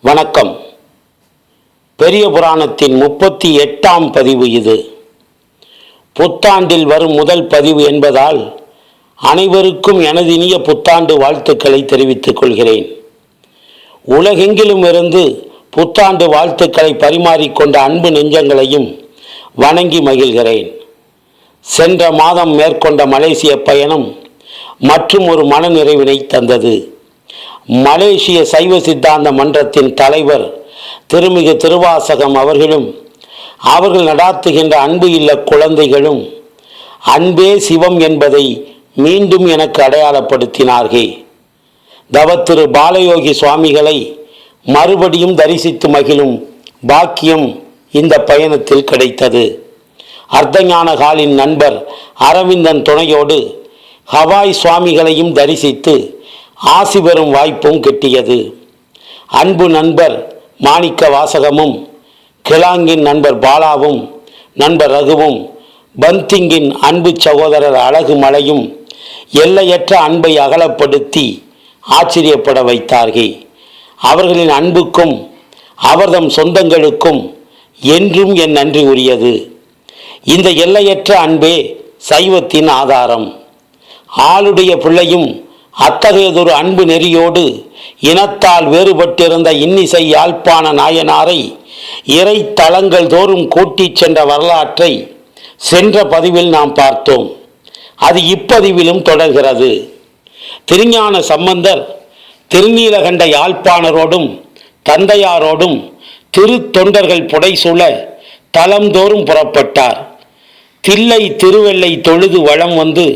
வணக்கம். பெரிய புராணத்தின் முப்பத்தி எட்டாம் பதிவு இது. புத்தாண்டில் வரும் முதல் பதிவு என்பதால் அனைவருக்கும் எனது இனிய புத்தாண்டு வாழ்த்துக்களை தெரிவித்துக் கொள்கிறேன். உலகெங்கிலும் இருந்து புத்தாண்டு வாழ்த்துக்களை பரிமாறிக்கொண்ட அன்பு நெஞ்சங்களையும் வணங்கி மகிழ்கிறேன். சென்ற மாதம் மேற்கொண்ட மலேசிய பயணம் மற்றும் ஒரு மனநிறைவினை தந்தது. மலேசிய சைவ சித்தாந்த மன்றத்தின் தலைவர் திருமிகு திருவாசகம் அவர்களும் அவர்கள் நடாத்துகின்ற அன்பு இல்ல குழந்தைகளும் அன்பே சிவம் என்பதை மீண்டும் எனக்கு அடையாளப்படுத்தினார்கள். திரு பாலயோகி சுவாமிகளை மறுபடியும் தரிசித்து மகிழும் பாக்கியம் இந்த பயணத்தில் கிடைத்தது. அர்த்தஞான காலின் நண்பர் அரவிந்தன் துணையோடு ஹவாய் சுவாமிகளையும் தரிசித்து ஆசி பெறும் வாய்ப்பும் கிட்டியது. அன்பு நண்பர் மாணிக்க வாசகமும் கிளாங்கின் நண்பர் பாலாவும் நண்பர் ரகுவும் பந்திங்கின் அன்பு சகோதரர் அழகு மலையும் எல்லையற்ற அன்பை அகலப்படுத்தி ஆச்சரியப்பட வைத்தார்கள். அவர்களின் அன்புக்கும் அவர்தம் சொந்தங்களுக்கும் என்றும் என் நன்றி உரியது. இந்த எல்லையற்ற அன்பே சைவத்தின் ஆதாரம். ஆளுடைய பிள்ளையும் அத்தகையதொரு அன்பு நெறியோடு இனத்தால் வேறுபட்டிருந்த இன்னிசை யாழ்ப்பாண நாயனாரை இறை தளங்கள் தோறும் கூட்டிச் சென்ற வரலாற்றை சென்ற பதிவில் நாம் பார்த்தோம். அது இப்பதிவிலும் தொடர்கிறது. திருஞான சம்பந்தர் திருநீலகண்ட யாழ்ப்பாணரோடும் தந்தையாரோடும் திருத்தொண்டர்கள் புடைசூழ தளம்தோறும் புறப்பட்டார். தில்லை திருவெல்லை தொழுது வளம் வந்து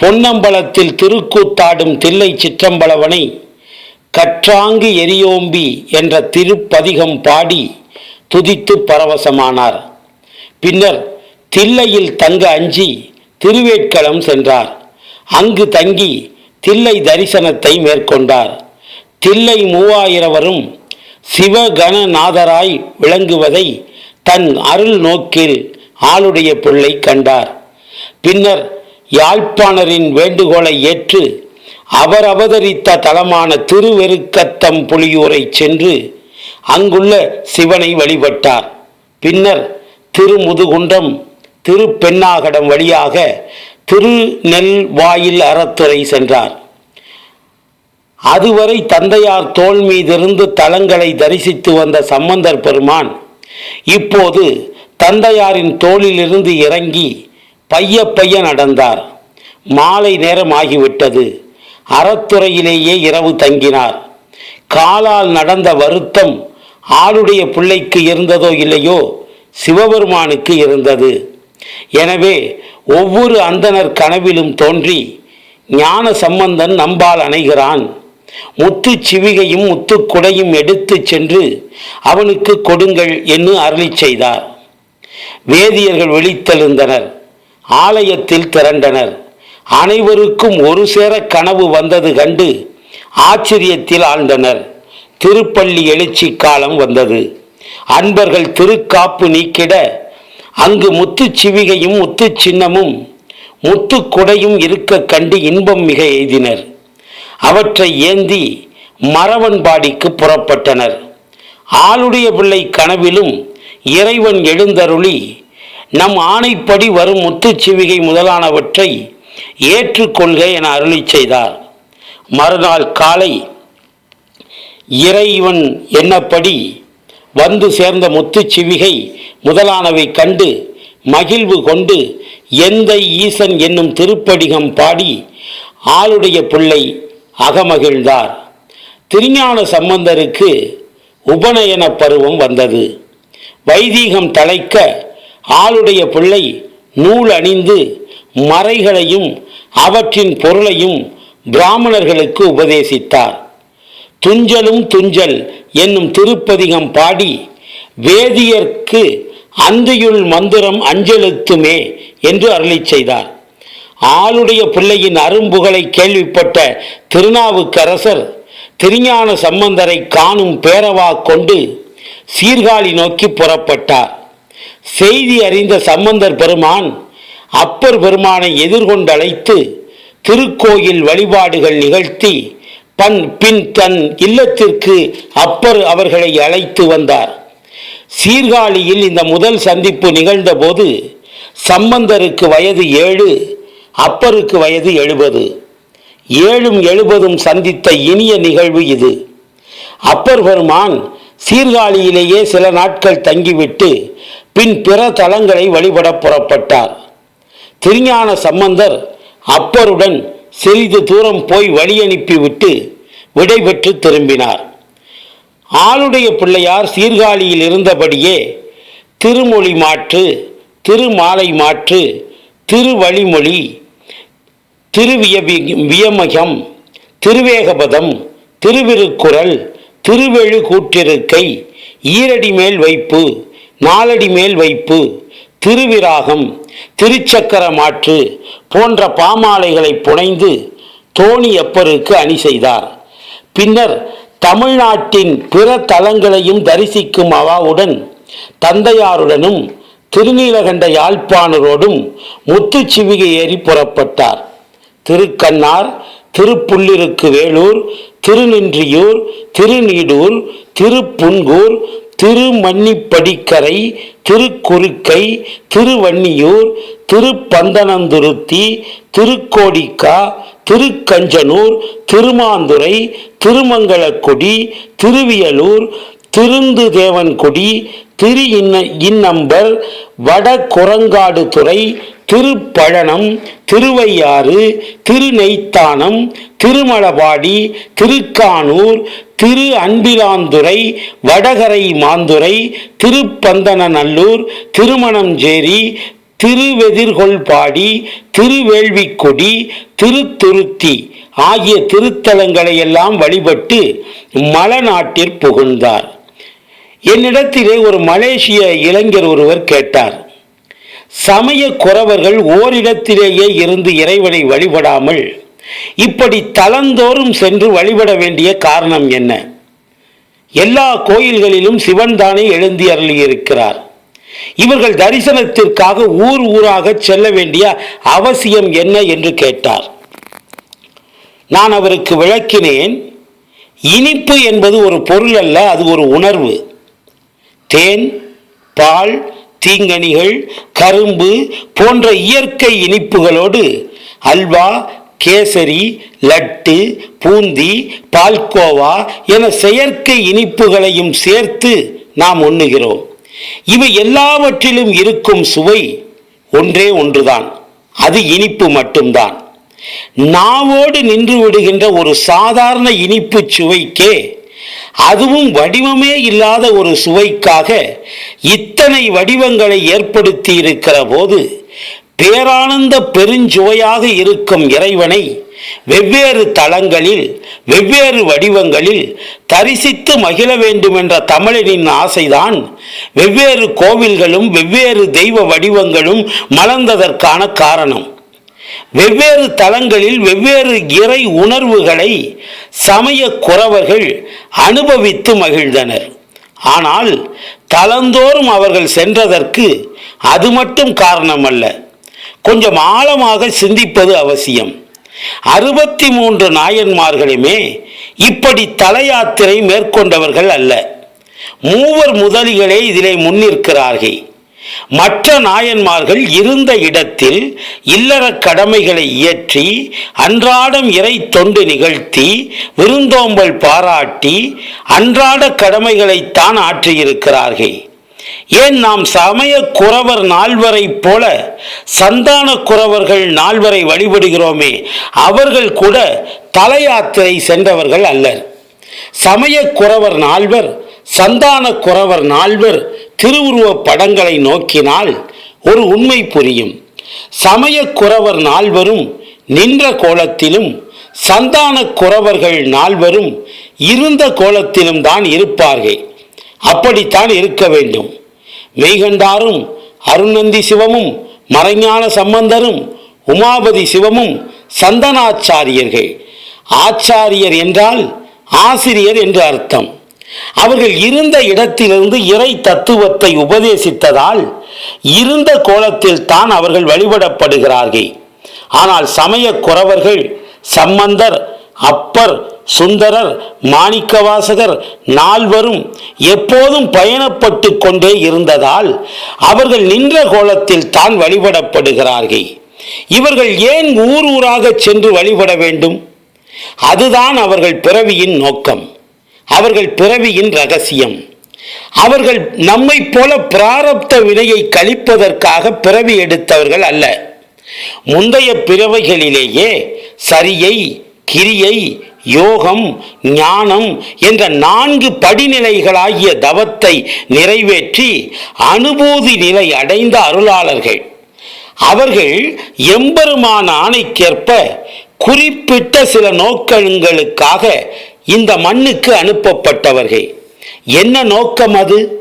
பொன்னம்பலத்தில் திருக்கூத்தாடும் தில்லை சிற்றம்பலவனை கற்றாங்கு எரியோம்பி என்ற திருப்பதிகம் பாடி துதித்து பரவசமானார். பின்னர் தில்லையில் தங்க அஞ்சி திருவேட்களம் சென்றார். அங்கு தங்கி தில்லை தரிசனத்தை மேற்கொண்டார். தில்லை மூவாயிரவரும் சிவகணநாதராய் விளங்குவதை தன் அருள் நோக்கில் ஆளுடைய பிள்ளை கண்டார். பின்னர் யாழ்ப்பாணரின் வேண்டுகோளை ஏற்று அவர் அவதரித்த தலமான திருவெருக்கத்தம் புலியூரை சென்று அங்குள்ள சிவனை வழிபட்டார். பின்னர் திருமுதுகுன்றம் திருப்பெண்ணாகடம் வழியாக திருநெல்வாயில் அறத்துறை சென்றார். அதுவரை தந்தையார் தோல் மீதிருந்து தலங்களை தரிசித்து வந்த சம்பந்தர் பெருமான் இப்போது தந்தையாரின் தோளிலிருந்து இறங்கி பைய பைய நடந்தார். மாலை நேரம் ஆகிவிட்டது அறத்துறையிலேயே இரவு தங்கினார். காலால் நடந்த வருத்தம் ஆளுடைய பிள்ளைக்கு இருந்ததோ இல்லையோ சிவபெருமானுக்கு இருந்தது. எனவே ஒவ்வொரு அந்தனர் கனவிலும் தோன்றி ஞான சம்பந்தன் நம்பால் அணைகிறான். முத்து சிவிகையும் முத்து குடையும் எடுத்துச் சென்று அவனுக்கு கொடுங்கள் என்று அருளி செய்தார். வேதியர்கள் விழித்தெழுந்தனர். ஆலயத்தில் திரண்டனர். அனைவருக்கும் ஒரு சேர கனவு வந்தது கண்டு ஆச்சரியத்தில் ஆழ்ந்தனர். திருப்பள்ளி எழுச்சி காலம் வந்தது. அன்பர்கள் திருக்காப்பு நீக்கிட அங்கு முத்துச் சிவிகையும் முத்து சின்னமும் முத்து குடையும் இருக்க கண்டு இன்பம் மிக எய்தினர். அவற்றை ஏந்தி மரவன்பாடிக்கு புறப்பட்டனர். ஆளுடைய பிள்ளை கனவிலும் இறைவன் எழுந்தருளி நம் ஆணைப்படி வரும் முத்துச்சிவிகை முதலானவற்றை ஏற்றுக்கொள்க என அருளி செய்தார். மறுநாள் காலை இறைவன் என்னப்படி வந்து சேர்ந்த முத்துச்சிவிகை முதலானவை கண்டு மகிழ்வு கொண்டு எந்த ஈசன் என்னும் திருப்படிகம் பாடி ஆளுடைய பிள்ளை அகமகிழ்ந்தார். திருஞான சம்பந்தருக்கு உபநயன பருவம் வந்தது. வைதீகம் தலைக்க ஆளுடைய பிள்ளை நூல் அணிந்து மறைகளையும் அவற்றின் பொருளையும் பிராமணர்களுக்கு உபதேசித்தார். துஞ்சலும் துஞ்சல் என்னும் திருப்பதிகம் பாடி வேதியர்க்கு அந்தியுள் மந்திரம் அஞ்சலுத்துமே என்று அருளி செய்தார். ஆளுடைய பிள்ளையின் அரும்புகளை கேள்விப்பட்ட திருநாவுக்கரசர் திருஞான சம்பந்தரை காணும் பேரவா கொண்டு சீர்காழி நோக்கி புறப்பட்டார். செய்தி அறிந்த சம்பந்தர் பெருமான் அப்பர் பெருமானை எதிர்கொண்டழைத்து திருக்கோயில் வழிபாடுகள் நிகழ்த்தி பன் பின் தன் இல்லத்திற்கு அப்பர் அவர்களை அழைத்து வந்தார். சீர்காழியில் இந்த முதல் சந்திப்பு நிகழ்ந்தபோது சம்பந்தருக்கு வயது ஏழு அப்பருக்கு வயது எழுபது. ஏழும் எழுபதும் சந்தித்த இனிய நிகழ்வு இது. அப்பர் பெருமான் சீர்காழியிலேயே சில நாட்கள் தங்கிவிட்டு பின் பிற தலங்களை வழிபட புறப்பட்டார். திருஞான சம்பந்தர் அப்பருடன் சிறிது தூரம் போய் வழி அனுப்பிவிட்டு விடைபெற்று திரும்பினார். ஆளுடைய பிள்ளையார் சீர்காழியில் இருந்தபடியே திருமொழி மாற்று திருமாலை மாற்று திருவழிமொழி திருவியபி வியமகம் திருவேகபதம் திருவிருக்குறள் திருவெழு கூற்றிருக்கை ஈரடி மேல் வைப்பு நாலடி மேல் வைப்பு திருவிராகம் திருச்சக்கர மாற்று போன்ற பாமாலைகளை புனைந்து தோணி அப்பருக்கு அணி செய்தார். பின்னர் தமிழ்நாட்டின் பிற தலங்களையும் தரிசிக்கும் அவாவுடன் தந்தையாருடனும் திருநீலகண்ட யாழ்ப்பாணரோடும் முத்துச்சிவிகை ஏறி புறப்பட்டார். திருக்கண்ணார் திருப்புள்ளிருக்கு வேலூர் திருநின்றியூர் திருநீடூர் திருப்புன்கூர் திருமன்னிப்படிக்கரை திருக்குறுக்கை திருவன்னியூர் திருப்பந்தனந்துருத்தி திருக்கோடிக்கா திருக்கஞ்சனூர் திருமாந்துறை திருமங்கலக்குடி திருவியலூர் திருந்து தேவன்குடி திரு இன்ன இன்னம்பர் வட குரங்காடு துறை திருப்பழனம் திருவையாறு திருநெய்த்தானம் திருமலபாடி திருக்கானூர் திரு அன்பிலாந்துறை வடகரை மாந்துறை திருப்பந்தனநல்லூர் திருமணஞ்சேரி திருவெதிர்கொள்பாடி திருவேள்விக்கொடி திருத்துருத்தி ஆகிய திருத்தலங்களை எல்லாம் வழிபட்டு மலநாட்டிற் புகுந்தார். என்னிடத்திலே ஒரு மலேசிய இளைஞர் ஒருவர் கேட்டார் சமய குறவர்கள் ஓரிடத்திலேயே இருந்து இறைவனை வழிபடாமல் இப்படி தளந்தோறும் சென்று வழிபட வேண்டிய காரணம் என்ன? எல்லா கோயில்களிலும் சிவன் தானே எழுந்தி அருளியிருக்கிறார். இவர்கள் தரிசனத்திற்காக ஊர் ஊராக செல்ல வேண்டிய அவசியம் என்ன என்று கேட்டார். நான் அவருக்கு விளக்கினேன் இனிப்பு என்பது ஒரு பொருள் அல்ல அது ஒரு உணர்வு. தேன் பால் தீங்கனிகள் கரும்பு போன்ற இயற்கை இனிப்புகளோடு அல்வா கேசரி லட்டு பூந்தி பால்கோவா என செயற்கை இனிப்புகளையும் சேர்த்து நாம் உண்ணுகிறோம். இவை எல்லாவற்றிலும் இருக்கும் சுவை ஒன்றே ஒன்றுதான். அது இனிப்பு மட்டும்தான். நாவோடு நின்று விடுகின்ற ஒரு சாதாரண இனிப்பு சுவைக்கே அதுவும் வடிவமே இல்லாத ஒரு சுவைக்காக இத்தனை வடிவங்களை ஏற்படுத்தி இருக்கிற போது பேரானந்த பெருஞ்சுவையாக இருக்கும் இறைவனை வெவ்வேறு தளங்களில் வெவ்வேறு வடிவங்களில் தரிசித்து மகிழ வேண்டும் என்ற தமிழனின் ஆசைதான் வெவ்வேறு கோவில்களும் வெவ்வேறு தெய்வ வடிவங்களும் மலர்ந்ததற்கான காரணம். வெவ்வேறு தலங்களில் வெவ்வேறு இறை உணர்வுகளை சமய குறவர்கள் அனுபவித்து மகிழ்ந்தனர். ஆனால் தளந்தோறும் அவர்கள் சென்றதற்கு அது மட்டும் காரணம் அல்ல கொஞ்சம் ஆழமாக சிந்திப்பது அவசியம். அறுபத்தி மூன்று நாயன்மார்களுமே இப்படி தலையாத்திரை மேற்கொண்டவர்கள் அல்ல. மூவர் முதலிகளே இதிலே முன்னிற்கிறார்கள். மற்ற நாயன்மார்கள் இருந்த இடத்தில் இல்லற கடமைகளை இயற்றி அன்றாடம் இறை தொண்டு நிகழ்த்தி விருந்தோம்பல் பாராட்டி அன்றாட கடமைகளைத்தான் ஆற்றியிருக்கிறார்கள். ஏன் நாம் சமய குறவர் நால்வரைப் போல சந்தான குறவர்கள் நால்வரை வழிபடுகிறோமே அவர்கள் கூட தல யாத்திரை சென்றவர்கள் அல்லர். சமய குறவர் நால்வர் சந்தான குறவர் நால்வர் திருவுருவப் படங்களை நோக்கினால் ஒரு உண்மை புரியும். சமய குறவர் நால்வரும் நின்ற கோலத்திலும் சந்தான குறவர்கள் நால்வரும் இருந்த கோலத்திலும் தான் இருப்பார்கள். அப்படித்தான் இருக்க வேண்டும். மெய்கண்டாரும் அருணந்தி சிவமும் மறைஞான சம்பந்தரும் உமாபதி சிவமும் சந்தனாச்சாரியர்கள். ஆச்சாரியர் என்றால் ஆசிரியர் என்று அர்த்தம். அவர்கள் இருந்த இடத்திலிருந்து இறை தத்துவத்தை உபதேசித்ததால் இருந்த கோலத்தில் தான் அவர்கள் வழிபடப்படுகிறார்கள். ஆனால் சமய குறவர்கள் சம்பந்தர் அப்பர் சுந்தரர் மாணிக்கவாசகர் நால்வரும் எப்போதும் பயணப்பட்டு கொண்டே இருந்ததால் அவர்கள் நின்ற கோலத்தில் தான் வழிபடப்படுகிறார்கள். இவர்கள் ஏன் ஊர் ஊராக சென்று வழிபட வேண்டும்? அதுதான் அவர்கள் பிறவியின் நோக்கம். அவர்கள் பிறவியின் ரகசியம். அவர்கள் நம்மைப் போல பிராரப்த வினையை கழிப்பதற்காக பிறவி எடுத்தவர்கள் அல்ல. முந்தைய பிறவைகளிலேயே சரியை கிரியை யோகம் ஞானம் என்ற நான்கு படிநிலைகளாகிய தவத்தை நிறைவேற்றி அனுபூதி நிலை அடைந்த அருளாளர்கள். அவர்கள் எம்பெருமான ஆணைக்கேற்ப குறிப்பிட்ட சில நோக்கங்களுக்காக இந்த மண்ணுக்கு அனுப்பப்பட்டவர்கள். என்ன நோக்கம் அது?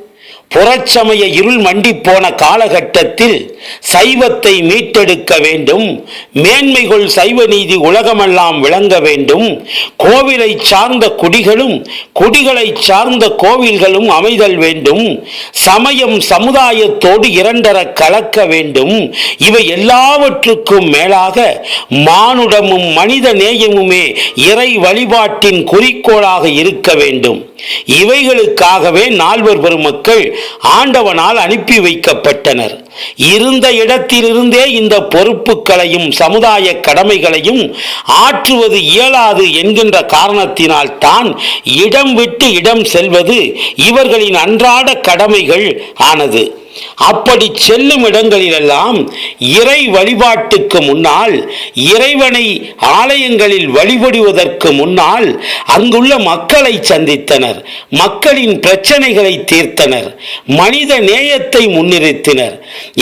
புறச்சமய இருள் மண்டி போன காலகட்டத்தில் சைவத்தை மீட்டெடுக்க வேண்டும். மேன்மைகள் சைவ நீதி உலகமெல்லாம் விளங்க வேண்டும். கோவிலை சார்ந்த குடிகளும் குடிகளை சார்ந்த கோவில்களும் அமைதல் வேண்டும். சமயம் சமுதாயத்தோடு இரண்டர கலக்க வேண்டும். இவை எல்லாவற்றுக்கும் மேலாக மானுடமும் மனித நேயமுமே இறை வழிபாட்டின் குறிக்கோளாக இருக்க வேண்டும். இவைகளுக்காகவே நால்வர் பெருமக்கள் ஆண்டவனால் அனுப்பி வைக்கப்பட்டனர். இருந்த இடத்திலிருந்தே இந்த பொறுப்புகளையும் சமுதாய கடமைகளையும் ஆற்றுவது இயலாது என்கின்ற காரணத்தினால் தான் இடம் விட்டு இடம் செல்வது இவர்களின் அன்றாட கடமைகள் ஆனது. அப்படி செல்லும் இடங்களிலெல்லாம் இறை வழிபாட்டுக்கு முன்னால் இறைவனை ஆலயங்களில் வழிபடுவதற்கு முன்னால் அங்குள்ள மக்களை சந்தித்தனர். மக்களின் பிரச்சனைகளை தீர்த்தனர். மனித நேயத்தை முன்னிறுத்தினர்.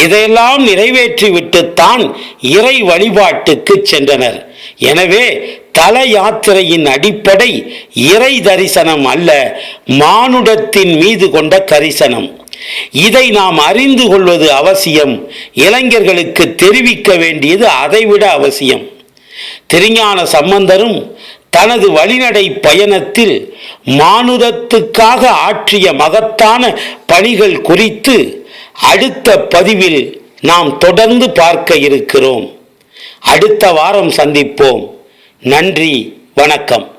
இதையெல்லாம் நிறைவேற்றிவிட்டுத்தான் இறை வழிபாட்டுக்கு சென்றனர். எனவே தல யாத்திரையின் அடிப்படை இறை தரிசனம் அல்ல மானுடத்தின் மீது கொண்ட கரிசனம். இதை நாம் அறிந்து கொள்வது அவசியம் இளைஞர்களுக்கு தெரிவிக்க வேண்டியது அதைவிட அவசியம். திருஞான சம்பந்தரும் தனது வழிநடை பயணத்தில் மானுடத்துக்காக ஆற்றிய மகத்தான பணிகள் குறித்து அடுத்த பதிவில் நாம் தொடர்ந்து பார்க்க இருக்கிறோம். அடுத்த வாரம் சந்திப்போம். நன்றி வணக்கம்.